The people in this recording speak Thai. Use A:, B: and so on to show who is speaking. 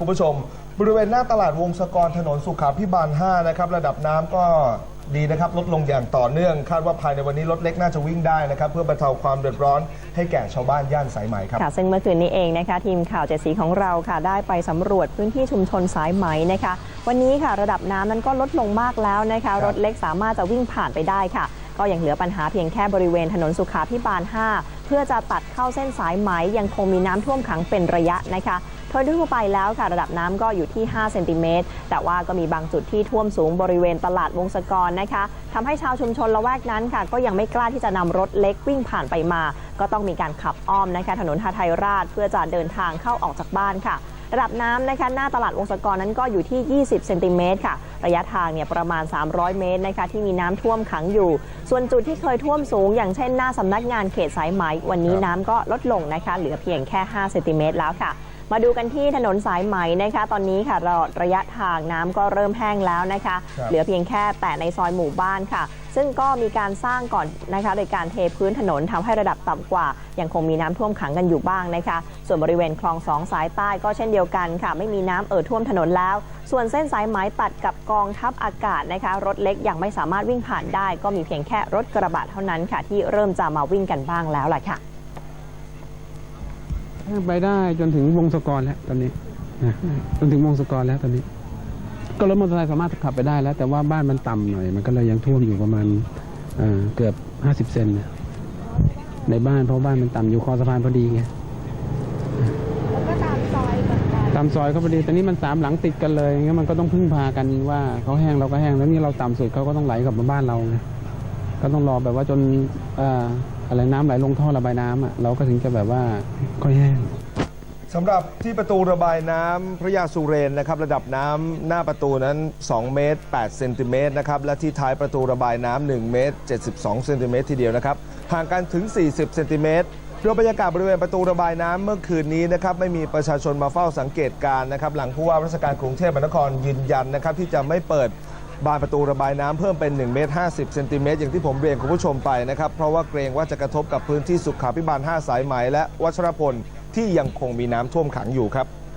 A: คุณผู้ชม บริเวณหน้าตลาดวงศกรถนนสุขาพิบาล 5 นะครับ ระดับน้ำก็ดีนะครับลดลงอย่างต่อเนื่อง คาดว่าภายในวันนี้รถเล็กน่าจะวิ่งได้นะครับ เพื่อบรรเทาความเดือดร้อนให้แก่ชาวบ้านย่านสายไหมครับ
B: ค่ะซึ่งเมื่อคืนนี้เองนะคะ ทีมข่าวเจ็ดสีของเราค่ะ ได้ไปสำรวจพื้นที่ชุมชนสายไหมนะคะ วันนี้ค่ะ ระดับน้ำนั้นก็ลดลงมากแล้วนะคะ
A: ครับ
B: รถเล็กสามารถจะวิ่งผ่านไปได้ค่ะ ก็ยังเหลือปัญหาเพียงแค่บริเวณถนนสุขาพิบาล 5 เพื่อจะตัดเข้าเส้นสายไหมยังคงมีน้ำท่วมขังเป็นระยะนะคะโดยทั่วไปแล้วค่ะระดับน้ำก็อยู่ที่ 5 เซนติเมตร แต่ว่าก็มีบางจุดที่ท่วมสูงบริเวณตลาดวงศกรนะคะทำให้ชาวชุมชนละแวกนั้นค่ะ ก็ยังไม่กล้าที่จะนำรถเล็กวิ่งผ่านไปมา ก็ต้องมีการขับอ้อมนะคะถนนทาไทยราชเพื่อจะเดินทางเข้าออกจากบ้านค่ะ ระดับน้ำนะคะหน้าตลาดวงศกรนั้นก็อยู่ที่ 20 เซนติเมตรค่ะ ระยะทางเนี่ยประมาณ 300 เมตรนะคะที่มีน้ำท่วมขังอยู่ ส่วนจุดที่เคยท่วมสูง อย่างเช่นหน้าสำนักงานเขตสายไหมวันนี้
A: ครับ
B: น้ำก็ลดลงนะคะเหลือเพียงแค่ 5 เซนติเมตรแล้วค่ะ มาดูกันที่ถนนสายไหมนะคะ ตอนนี้ค่ะเราระยะทางน้ำก็เริ่มแห้งแล้วนะคะ
A: ครับ
B: เหลือเพียงแค่แต่ในซอยหมู่บ้านค่ะ ซึ่งก็มีการสร้างก่อนนะคะ โดยการเทพื้นถนนทำให้ระดับต่ำกว่า ยังคงมีน้ำท่วมขังกันอยู่บ้างนะคะ ส่วนบริเวณคลองสองสายใต้ก็เช่นเดียวกันค่ะ ไม่มีน้ำเอ่อท่วมถนนแล้ว ส่วนเส้นสายไหมตัดกับกองทัพอากาศนะคะ รถเล็กยังไม่สามารถวิ่งผ่านได้ ก็มีเพียงแค่รถกระบะเท่านั้นค่ะ ที่เริ่มจะมาวิ่งกันบ้างแล้วล่ะค่ะ
C: ไปได้จนถึงวงศกรแล้วตอนนี้นะจนถึงวงศกรแล้วตอนนี้ ก็รถมอเตอร์ไซค์สามารถขับไปได้แล้ว แต่ว่าบ้านมันต่ำหน่อย มันก็เลยยังท่วมอยู่ประมาณเอ่อเกือบ50เซนเนี่ยในบ้านเพราะบ้านมันต่ำอยู่คอสะพานพอดีไง
D: แล้วก็ตามซอยเหมือนกัน
C: ตามซอยเขาพอดีแต่นี่มันสามหลังติดกันเลยงั้นมันก็ต้องพึ่งพากันว่าเขาแห้งเราก็แห้งแล้วนี่เราต่ำสุดเขาก็ต้องไหลกลับมาบ้านเราไงก็ต้องรอแบบว่าจนเอะไรน้ำไหลลงท่อระบายน้ำอะเราก็ถึงจะแบบว่าค่อยแห้ง
A: สำหรับที่ประตูระบายน้ำพระยาสุเรนนะครับระดับน้ำหน้าประตูนั้น 2 เมตร8เซนติเมตรนะครับและที่ท้ายประตูระบายน้ำ1เมตร72เซนติเมตรทีเดียวนะครับห่างกันถึง 40เซนติเมตรโดยบรรยากาศบริเวณประตูระบายน้ำเมื่อคืนนี้นะครับไม่มีประชาชนมาเฝ้าสังเกตการณ์นะครับหลังผู้ว่าราชการกรุงเทพมหานครยืนยันนะครับที่จะไม่เปิด บานประตูระบายน้ำเพิ่มเป็น1เมตร50เซนติเมตรอย่างที่ผมเรียนคุณผู้ชมไปนะครับเพราะว่าเกรงว่าจะกระทบกับพื้นที่สุขาพิบาล 5 สายไหมและวัชรพลที่ยังคงมีน้ำท่วมขังอยู่ครับ